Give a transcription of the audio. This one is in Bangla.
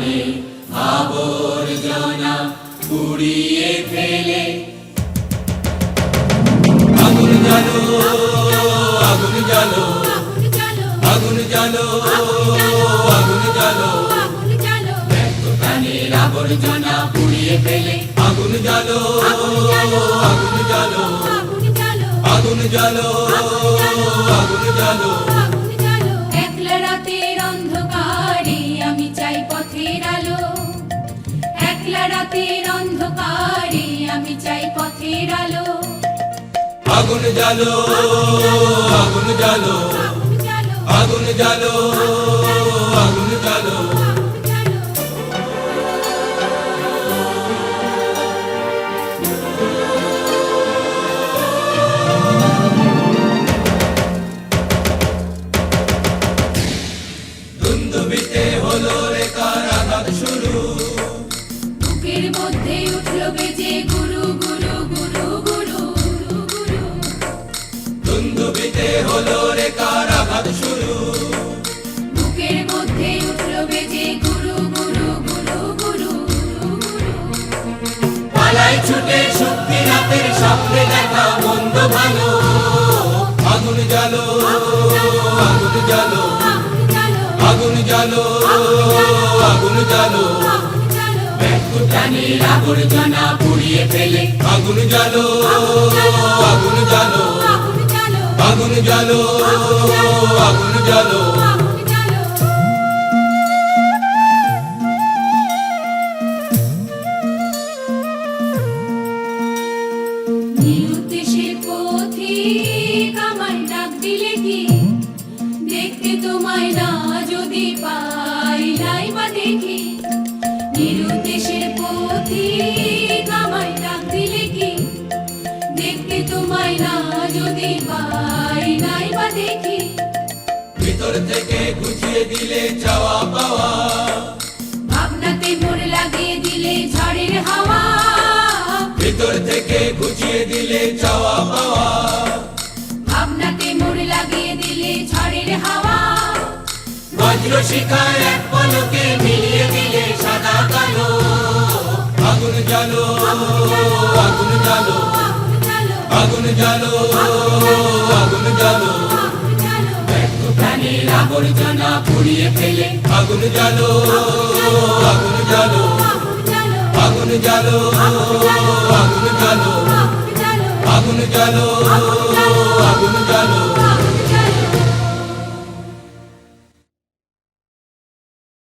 প্রাণে আবর্জনা পুড়িয়ে ফেলে আগুন জালো আগুন জালো আগুন জালো আগুন জালো প্রাণের আবর্জনা পুড়িয়ে ফেলে আগুন জালো আগুন জালো আগুন জালো আগুন জালো একলা রাতের অন্ধকারে আমি চাই পথের আলো। আগুন জ্বালো আগুন জ্বালো আগুন জ্বালো আগুন জ্বালো। আগুন পালাই ছুটে শক্তি রাতের দেখা মন্দ ভালো। আগুন জ্বালো আগুন জ্বালো আগুন জ্বালো আগুন জ্বালো। প্রাণীর আবর্জনা পুড়িয়ে ফেলে। আগুন জ্বালো আগুন আগুন আগুন দেখতে তোমায় না যদি পাই নাই বা দেখি। দেখি। ভিতর থেকে গুছিয়ে দিলে চাওয়া পাওয়া। ভাবনাতে লাগিয়ে দিলে ঝড়ের হাওয়া। ভিতর থেকে গুছিয়ে দিলে চাওয়া পাওয়া। ভাবনাতে লাগিয়ে দিলে ঝড়ের হাওয়া। বজ্র শিখার এক পলকে মিলিয়ে দিলে সাদা কালো। আগুন জ্বালো। আগুন জ্বালো আগুন জ্বালো আগুন জ্বালো। পাপের আবর্জনা পুড়িয়ে ফেলে। আগুন জালো আগুন জালো আগুন জালো আগুন জালো আগুন জালো আগুন জালো